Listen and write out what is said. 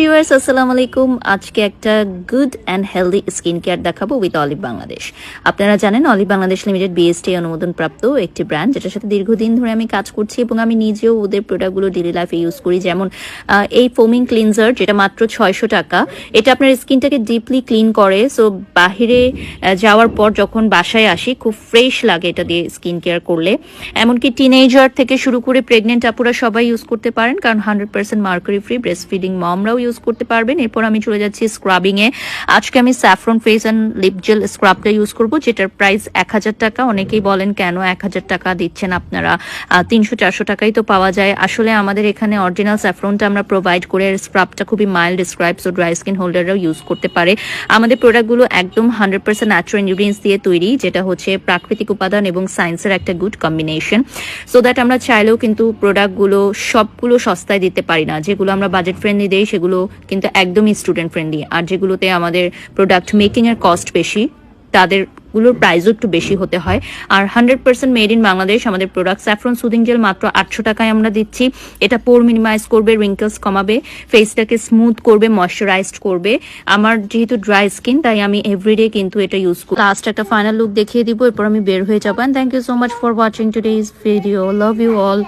Viewers আসসালামু আলাইকুম আজকে একটা good and healthy skin care দেখাবো উইথ অলিভ বাংলাদেশ আপনারা জানেন অলিভ বাংলাদেশ লিমিটেড বিএসটি অনুমোদন প্রাপ্ত একটি ব্র্যান্ড যেটার সাথে দীর্ঘদিন ধরে আমি কাজ করছি এবং আমি নিজেও ওদের প্রোডাক্টগুলো ডেলি লাইফে ইউজ করি। যেমন এই ফোমিং ক্লিনজার যেটা মাত্র ছয়শো টাকা। এটা আপনার স্কিনটাকে ডিপলি ক্লিন করে সো বাহিরে যাওয়ার পর যখন বাসায় আসি, খুব ফ্রেশ লাগে এটা দিয়ে স্কিন কেয়ার করলে। এমনকি টিনেজার থেকে শুরু করে প্রেগনেন্ট আপুরা সবাই ইউজ করতে পারেন, কারণ hundred percent mercury free breast feeding মমরাও use করতে পারবেন। এরপর আমি চলে যাচ্ছি স্ক্রাবিং এ আজকে আমি saffron face and lip gel স্ক্রাবটা use করব, যেটার প্রাইস এক হাজার টাকা। অনেকেই বলেন, কেন এক হাজার টাকা দিচ্ছেন আপনারা? তিনশো, চারশো টাকাই তো পাওয়া যায়। আসলে আমাদের এখানে অরিজিনাল স্যাফরনটা আমরা প্রোভাইড করে স্ক্রাবটা খুবই mild scrub so dry skin হোল্ডাররাও use করতে পারে। আমাদের প্রোডাক্টগুলো একদম হান্ড্রেড পার্সেন্ট ন্যাচুরাল ইনগ্রিডিয়েন্টস দিয়ে তৈরি, যেটা হচ্ছে প্রাকৃতিক উপাদান এবং সায়েন্সের একটা গুড কম্বিনেশন সো দ্যাট আমরা চাইলেও কিন্তু প্রোডাক্টগুলো সবগুলো সস্তায় দিতে পারি না। যেগুলো আমরা বাজেট ফ্রেন্ডলি দেই, সেগুলো কিন্তু একদমই স্টুডেন্ট ফ্রেন্ডলি আর যেগুলোতে আমাদের প্রোডাক্ট মেকিং এর কস্ট বেশি তাদেরগুলোর প্রাইসও একটু বেশি হতে হয়। আর hundred percent made in Bangladesh, আমাদের প্রোডাক্ট স্যাফরন সুদিং জেল মাত্র আটশো টাকায় আমরা দিচ্ছি। এটা পোর মিনিমাইজ করবে রিঙ্কলস কমাবে ফেসটাকে স্মুথ করবে ময়শ্চারাইজড করবে। আমার যেহেতু ড্রাই স্কিন তাই আমি এভরিডে কিন্তু এটা ইউজ করি। লাস্ট একটা ফাইনাল লুক দেখিয়ে দিব, এরপর আমি বের হয়ে যাব। Thank you so much for watching today's video love you all